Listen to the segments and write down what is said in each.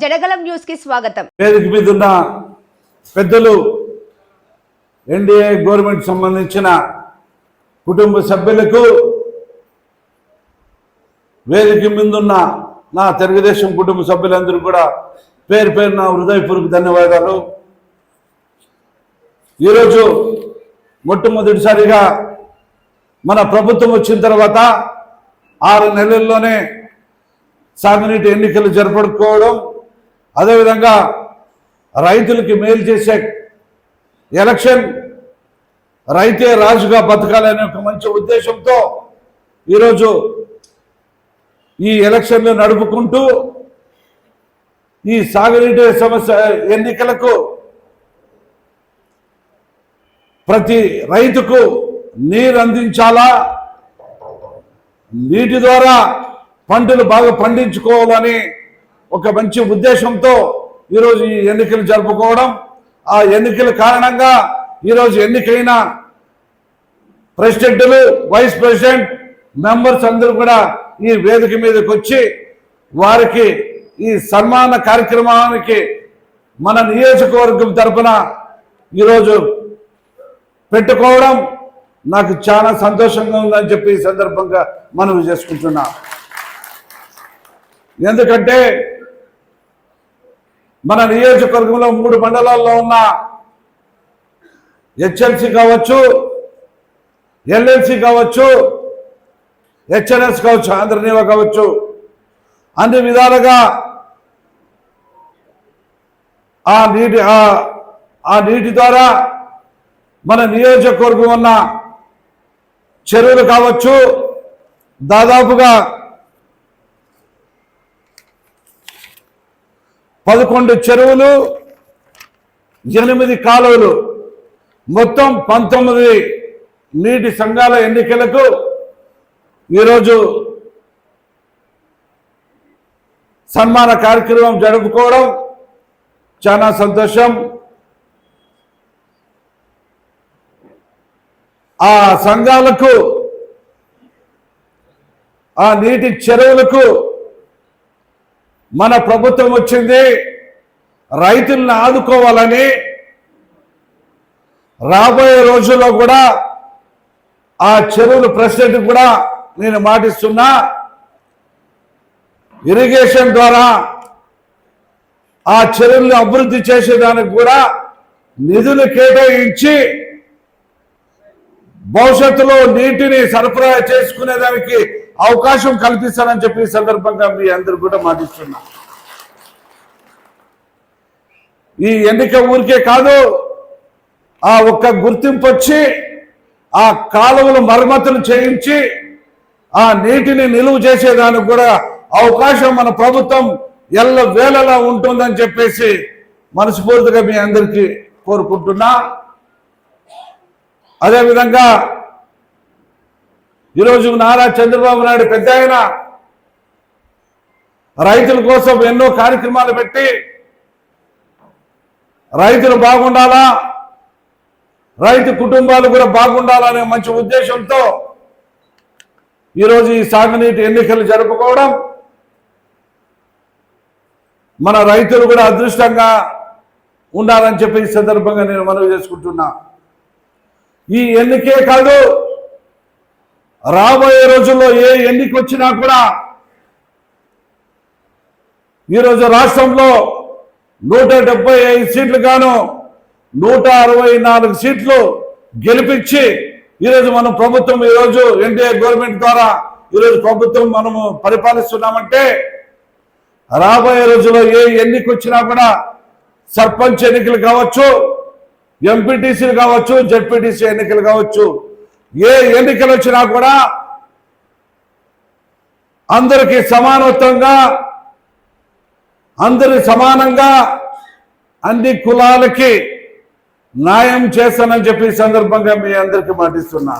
జనగలం న్యూస్కి స్వాగతం. వేదిక మీద ఉన్న పెద్దలు ఎన్డీఏ గవర్నమెంట్ సంబంధించిన కుటుంబ సభ్యులకు వేదిక మీదున్న నా తెలుగుదేశం కుటుంబ సభ్యులందరూ కూడా పేరు పేరు నా హృదయపూర్వక ధన్యవాదాలు. ఈరోజు మొట్టమొదటిసారిగా మన ప్రభుత్వం వచ్చిన తర్వాత ఆరు నెలల్లోనే సాగునీటి ఎన్నికలు జరపడుకోవడం అదేవిధంగా రైతులకి మేలు చేసే ఎలక్షన్ రైతే రాజుగా బతకాలనే ఒక మంచి ఉద్దేశంతో ఈరోజు ఈ ఎలక్షన్లు నడుపుకుంటూ ఈ సాగునీటి సమస్య ఎన్నికలకు ప్రతి రైతుకు నీరు అందించాలా? నీటి ద్వారా పంటలు బాగా పండించుకోవాలని ఒక మంచి ఉద్దేశంతో ఈరోజు ఈ ఎన్నికలు జరుపుకోవడం. ఆ ఎన్నికల కారణంగా ఈరోజు ఎన్నికైన ప్రెసిడెంట్లు వైస్ ప్రెసిడెంట్ మెంబర్స్ అందరూ కూడా ఈ వేదిక మీదకి వచ్చి వారికి ఈ సన్మాన కార్యక్రమానికి మన నియోజకవర్గం తరపున ఈరోజు పెట్టుకోవడం నాకు చాలా సంతోషంగా ఉందని చెప్పి ఈ సందర్భంగా మనవి చేసుకుంటున్నా. ఎందుకంటే మన నియోజకవర్గంలో మూడు మండలాల్లో ఉన్న హెచ్ఎల్సి కావచ్చు ఎల్ఎల్సి కావచ్చు హెచ్ఎన్ఎస్ కావచ్చు ఆంధ్రనీవ కావచ్చు. అన్ని విధాలుగా ఆ నీటి ఆ- ఆ నీటి ద్వారా మన నియోజకవర్గం ఉన్న చెరువులు కావచ్చు దాదాపుగా పదకొండు చెరువులు ఎనిమిది కాలువలు. మొత్తం పంతొమ్మిది నీటి సంఘాల ఎన్నికలకు ఈరోజు సన్మాన కార్యక్రమం జరుపుకోవడం చాలా సంతోషం. ఆ సంఘాలకు ఆ నీటి చెరువులకు మన ప్రభుత్వం వచ్చింది రైతులను ఆదుకోవాలని రాబోయే రోజుల్లో కూడా ఆ చెరువులు ప్రెసిడెంట్ కూడా నేను మాటిస్తున్నా. ఇరిగేషన్ ద్వారా ఆ చెరువులను అభివృద్ధి చేసేదానికి కూడా నిధులు కేటాయించి భవిష్యత్తులో నీటిని సరఫరా చేసుకునేదానికి అవకాశం కల్పిస్తానని చెప్పి ఈ సందర్భంగా మీ అందరు కూడా మాటిస్తున్నా. ఈ ఎన్నిక ఊరికే కాదు ఆ ఒక్క గుర్తింపు వచ్చి ఆ కాలువలు మరమ్మతులు చేయించి ఆ నీటిని నిలువ చేసేదానికి కూడా అవకాశం మన ప్రభుత్వం ఎల్ల వేళలా ఉంటుందని చెప్పేసి మనస్ఫూర్తిగా మీ అందరికీ కోరుకుంటున్నా. అదేవిధంగా ఈరోజు నారా చంద్రబాబు నాయుడు పెద్ద ఆయన. రైతుల కోసం ఎన్నో కార్యక్రమాలు పెట్టి రైతులు బాగుండాలా? రైతు కుటుంబాలు కూడా బాగుండాలనే మంచి ఉద్దేశంతో ఈరోజు ఈ సాగునీటి ఎన్నికలు జరుపుకోవడం మన రైతులు కూడా అదృష్టంగా ఉండాలని చెప్పి ఈ సందర్భంగా నేను మనవి చేసుకుంటున్నా. ఈ ఎన్నికే కాదు రాబోయే రోజుల్లో ఏ ఎన్నిక వచ్చినా కూడా ఈరోజు రాష్ట్రంలో నూట డెబ్బై ఐదు సీట్లు గాను నూట అరవై నాలుగు సీట్లు గెలిపించి ఈరోజు మనం ప్రభుత్వం ఈరోజు ఎన్డీఏ గవర్నమెంట్ ద్వారా ఈరోజు ప్రభుత్వం మనము పరిపాలిస్తున్నామంటే రాబోయే రోజుల్లో ఏ ఎన్నిక వచ్చినా కూడా సర్పంచ్ ఎన్నికలు కావచ్చు ఎంపీటీసీలు కావచ్చు జడ్పీటీసీ ఎన్నికలు కావచ్చు ఏ ఎన్నికలు వచ్చినా కూడా అందరికీ సమానత్వంగా అందరి సమానంగా అన్ని కులాలకి న్యాయం చేస్తానని చెప్పి సందర్భంగా మీ అందరికీ మాటిస్తున్నా.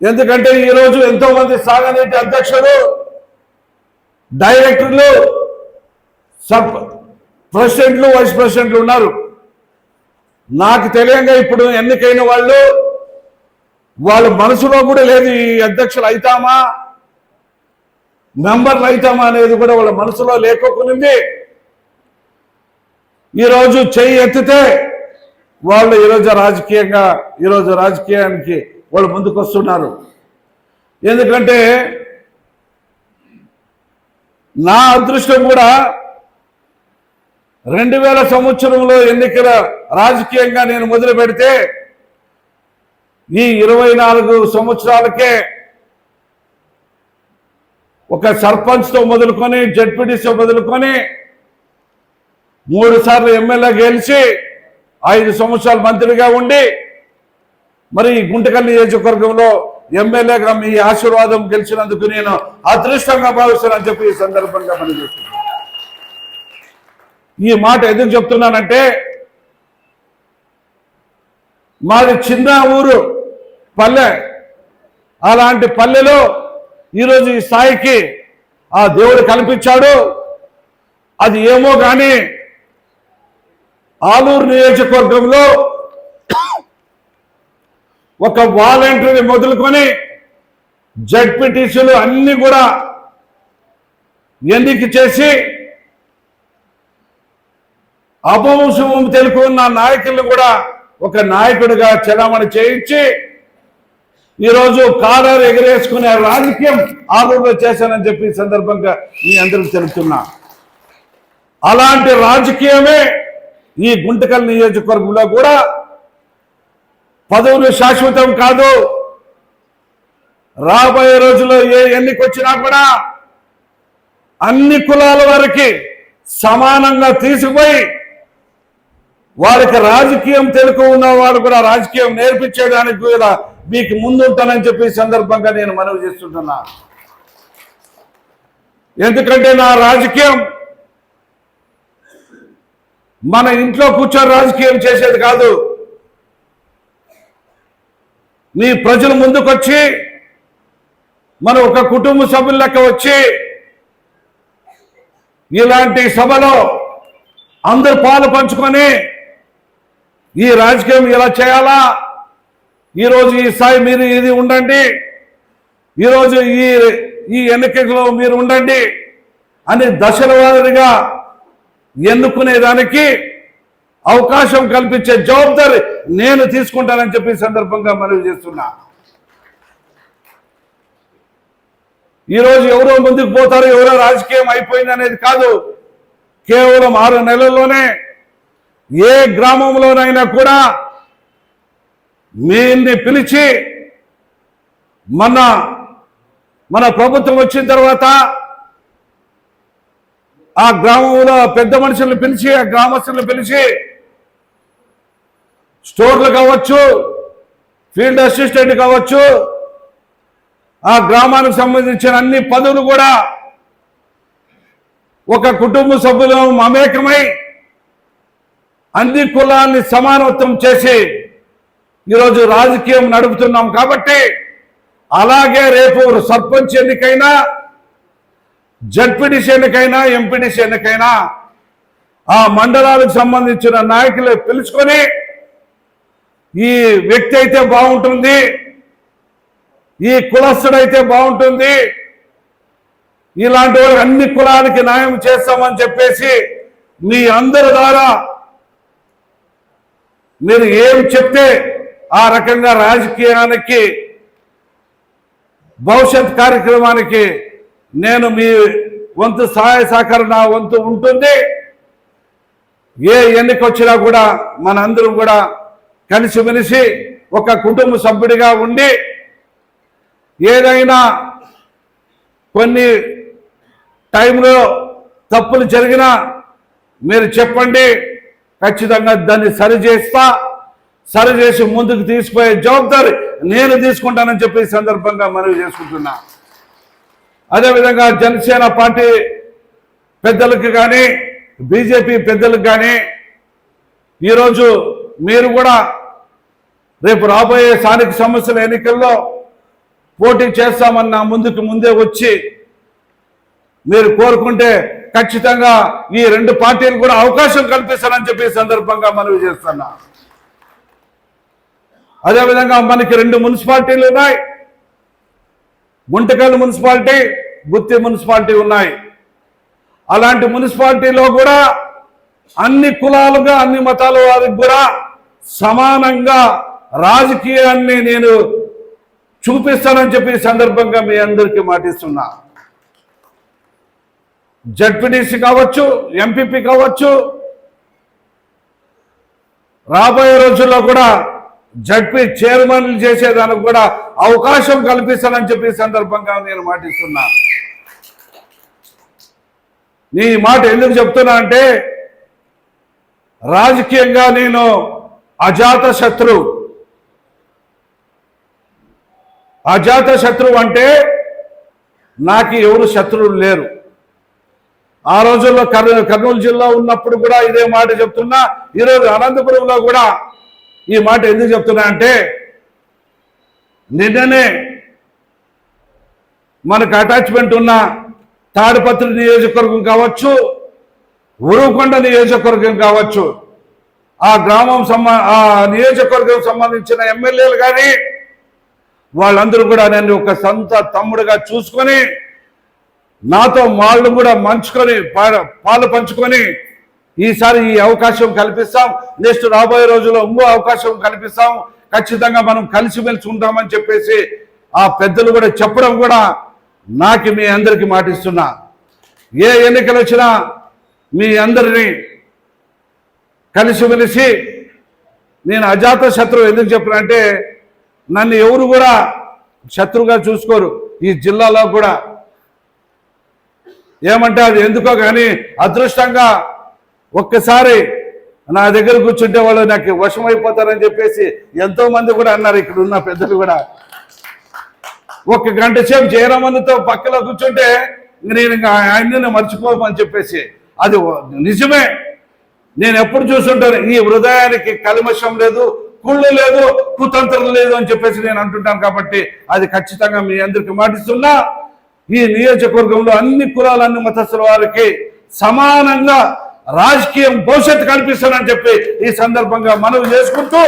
ఎందుకంటే ఈరోజు ఎంతో మంది సాగనీటి అధ్యక్షులు డైరెక్టర్లు సబ్ ప్రెసిడెంట్లు వైస్ ప్రెసిడెంట్లు ఉన్నారు. నాకు తెలియంగా ఇప్పుడు ఎన్నికైన వాళ్ళు వాళ్ళ మనసులో కూడా లేదు ఈ అధ్యక్షులు అయితామా? మెంబర్లు అవుతామా అనేది కూడా వాళ్ళ మనసులో లేకోకునింది. ఈరోజు చెయ్యి ఎత్తితే వాళ్ళు ఈరోజు రాజకీయంగా ఈరోజు రాజకీయానికి వాళ్ళు ముందుకు వస్తున్నారు ఎందుకంటే నా అదృష్టం కూడా రెండు వేల సంవత్సరంలో ఎన్నికల రాజకీయంగా నేను మొదలు పెడితే ఈ ఇరవై నాలుగు సంవత్సరాలకే ఒక సర్పంచ్తో మొదలుకొని జడ్పీటీసీ మొదలుకొని మూడు సార్లు ఎమ్మెల్యే గెలిచి ఐదు సంవత్సరాలు మంత్రిగా ఉండి మరి గుంటకల్లి నియోజకవర్గంలో ఎమ్మెల్యేగా మీ ఆశీర్వాదం గెలిచినందుకు నేను అదృష్టంగా భావిస్తానని చెప్పి ఈ సందర్భంగా పనిచేస్తున్నాను ఈ మాట ఎందుకు చెప్తున్నానంటే మాది చిన్న ఊరు పల్లె. అలాంటి పల్లెలో ఈరోజు ఈ స్థాయికి ఆ దేవుడు కల్పించాడు అది ఏమో కానీ ఆలూరు నియోజకవర్గంలో ఒక వాలంటీర్ని మొదలుకొని జడ్పీటీసీలు అన్ని కూడా ఎన్నిక చేసి అపవంశం తెలుపుకున్న నాయకులను కూడా ఒక నాయకుడిగా చలామణి చేయించి ఈరోజు కాలర్ ఎగరేసుకునే రాజకీయం ఆలూరులో చేశానని చెప్పి సందర్భంగా మీ అందరికి తెలుపుతున్నా. అలాంటి రాజకీయమే ఈ గుంటకల్ నియోజకవర్గంలో కూడా పదవులు శాశ్వతం కాదు. రాబోయే రోజుల్లో ఏ ఎన్నిక వచ్చినా కూడా అన్ని కులాల వారికి సమానంగా తీసుకుపోయి వారికి రాజకీయం తెలుగు ఉన్న వాడు కూడా రాజకీయం నేర్పించేయడానికి కూడా మీకు ముందుంటానని చెప్పి సందర్భంగా నేను మనవి చేస్తుంటున్నా. ఎందుకంటే నా రాజకీయం మన ఇంట్లో కూర్చొని రాజకీయం చేసేది కాదు. నీ ప్రజలు ముందుకొచ్చి మన ఒక కుటుంబ సభ్యుల లెక్క వచ్చి ఇలాంటి సభలో అందరు పాలు పంచుకొని ఈ రాజకీయం ఇలా చేయాలా? ఈరోజు ఈ స్థాయి మీరు ఇది ఉండండి. ఈరోజు ఈ ఈ ఎన్నికలో మీరు ఉండండి అని దశల వారిగా ఎన్నుకునేదానికి అవకాశం కల్పించే జవాబుదారి నేను తీసుకుంటానని చెప్పి సందర్భంగా మనవి చేస్తున్నా. ఈరోజు ఎవరో ముందుకు పోతారు ఎవరో రాజకీయం అయిపోయింది అనేది కాదు. కేవలం ఆరు నెలల్లోనే ఏ గ్రామంలోనైనా కూడా మీన్ని పిలిచి మన మన ప్రభుత్వం వచ్చిన తర్వాత ఆ గ్రామంలో పెద్ద మనుషులను పిలిచి ఆ గ్రామస్తులను పిలిచి స్టోర్లు కావచ్చు ఫీల్డ్ అసిస్టెంట్ కావచ్చు ఆ గ్రామానికి సంబంధించిన అన్ని పదవులు కూడా ఒక కుటుంబ సభ్యులు మమేకమై అన్ని కులాన్ని సమానత్వం చేసి ఈరోజు రాజకీయం నడుపుతున్నాం కాబట్టి అలాగే రేపు సర్పంచ్ ఎన్నికైనా జడ్పీటీసీ ఎన్నికైనా ఎంపీటీసీ ఎన్నికైనా ఆ మండలాలకు సంబంధించిన నాయకులు పిలుచుకొని ఈ వ్యక్తి అయితే బాగుంటుంది ఈ కులస్తుడైతే బాగుంటుంది ఇలాంటి వాళ్ళు అన్ని కులాలకి న్యాయం చేస్తామని చెప్పేసి మీ అందరి ద్వారా మీరు ఏం చెప్తే ఆ రకంగా రాజకీయానికి భవిష్యత్ కార్యక్రమానికి నేను మీ వంతు సహాయ సహకారం నా వంతు ఉంటుంది. ఏ ఎన్నిక వచ్చినా కూడా మనందరం కూడా కలిసిమెలిసి ఒక కుటుంబ సభ్యుడిగా ఉండి ఏదైనా కొన్ని టైంలో తప్పులు జరిగినా మీరు చెప్పండి. ఖచ్చితంగా దాన్ని సరి చేస్తా చేసి ముందుకు తీసుకుపోయే జవాబాదారి నేను తీసుకుంటానని చెప్పి సందర్భంగా మనవి చేసుకుంటున్నా. అదేవిధంగా జనసేన పార్టీ పెద్దలకు కానీ బీజేపీ పెద్దలకు కానీ ఈరోజు మీరు కూడా రేపు రాబోయే స్థానిక సమస్యల ఎన్నికల్లో పోటీ చేస్తామన్న ముందుకు ముందే వచ్చి మీరు కోరుకుంటే ఖచ్చితంగా ఈ రెండు పార్టీలు కూడా అవకాశం కల్పిస్తానని చెప్పి సందర్భంగా మనవి చేస్తున్నా. అదేవిధంగా మనకి రెండు మున్సిపాలిటీలు ఉన్నాయి. గుంటకల్ మున్సిపాలిటీ గుత్తి మున్సిపాలిటీ ఉన్నాయి. అలాంటి మున్సిపాలిటీలో కూడా అన్ని కులాలుగా అన్ని మతాల వారికి కూడా సమానంగా రాజకీయాన్ని నేను చూపిస్తానని చెప్పి సందర్భంగా మీ అందరికీ మాటిస్తున్నా. జడ్పీటీసీ కావచ్చు ఎంపీపీ కావచ్చు రాబోయే రోజుల్లో కూడా జడ్పీ చైర్మన్లు చేసేదానికి కూడా అవకాశం కల్పిస్తానని చెప్పి సందర్భంగా నేను మాటిస్తున్నా. నీ మాట ఎందుకు చెప్తున్నా అంటే రాజకీయంగా నేను అజాత శత్రు. అజాత శత్రువు అంటే నాకు ఎవరు శత్రువులు లేరు. ఆ రోజుల్లో కర్ కర్నూలు జిల్లా ఉన్నప్పుడు కూడా ఇదే మాట చెప్తున్నా. ఈరోజు అనంతపురంలో కూడా ఈ మాట ఎందుకు చెప్తున్నా అంటే నిన్ననే మనకు అటాచ్మెంట్ ఉన్న తాడిపత్రి నియోజకవర్గం కావచ్చు ఉరుకొండ నియోజకవర్గం కావచ్చు ఆ గ్రామం సంబ ఆ నియోజకవర్గం సంబంధించిన ఎమ్మెల్యేలు కానీ వాళ్ళందరూ కూడా నన్ను ఒక సొంత తమ్ముడుగా చూసుకొని నాతో వాళ్ళు కూడా మంచుకొని పాలు పంచుకొని ఈసారి ఈ అవకాశం కల్పిస్తాం. నెక్స్ట్ రాబోయే రోజుల్లో ఇంకో అవకాశం కల్పిస్తాం. ఖచ్చితంగా మనం కలిసిమెలిసి ఉంటామని చెప్పేసి ఆ పెద్దలు కూడా చెప్పడం కూడా నాకు మీ అందరికీ మాటిస్తున్నా. ఏ ఎన్నికలు వచ్చినా మీ అందరినీ కలిసిమెలిసి నేను అజాత శత్రువు ఎందుకు చెప్పినంటే నన్ను ఎవరు కూడా శత్రువుగా చూసుకోరు. ఈ జిల్లాలో కూడా ఏమంటే అది ఎందుకో కానీ అదృష్టంగా ఒక్కసారి నా దగ్గర కూర్చుంటే వాళ్ళు నాకు వశమైపోతారని చెప్పేసి ఎంతో మంది కూడా అన్నారు ఇక్కడ ఉన్న పెద్దలు కూడా. ఒక గంట సేపు జయరామన్తో పక్కలో కూర్చుంటే నేను ఇంకా ఆయన్ని మర్చిపోమని చెప్పేసి. అది నిజమే. నేను ఎప్పుడు చూస్తుంటాను ఈ హృదయానికి కల్మషం లేదు కుళ్ళు లేదు కుతంత్రం లేదు అని చెప్పేసి నేను అంటుంటాను కాబట్టి అది ఖచ్చితంగా మీ అందరికి మాటిస్తున్నా. ఈ నియోజకవర్గంలో అన్ని కులాలు అన్ని మతస్థుల వారికి సమానంగా రాజకీయం భవిష్యత్తు కల్పిస్తానని చెప్పి ఈ సందర్భంగా మనవి చేసుకుంటూ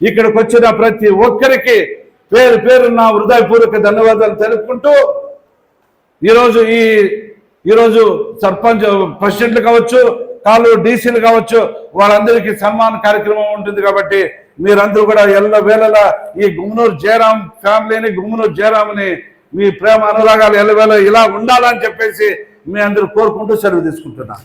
ఇక్కడికి వచ్చిన ప్రతి ఒక్కరికి పేరు పేరు నా హృదయపూర్వక ధన్యవాదాలు తెలుపుకుంటూ ఈరోజు ఈ ఈరోజు సర్పంచ్ ప్రెసిడెంట్లు కావచ్చు కాళ్ళు డీసీలు కావచ్చు వాళ్ళందరికీ సన్మాన కార్యక్రమం ఉంటుంది కాబట్టి మీరందరూ కూడా ఎల్ల వేళలా ఈ గుమ్మనూరు జయరాం ఫ్యామిలీని గుమ్మనూరు జయరామ్ని మీ ప్రేమ అనురాగాలు ఎల్లవేళ ఇలా ఉండాలని చెప్పేసి మీ అందరూ కోరుకుంటూ సెలవు తీసుకుంటున్నాను.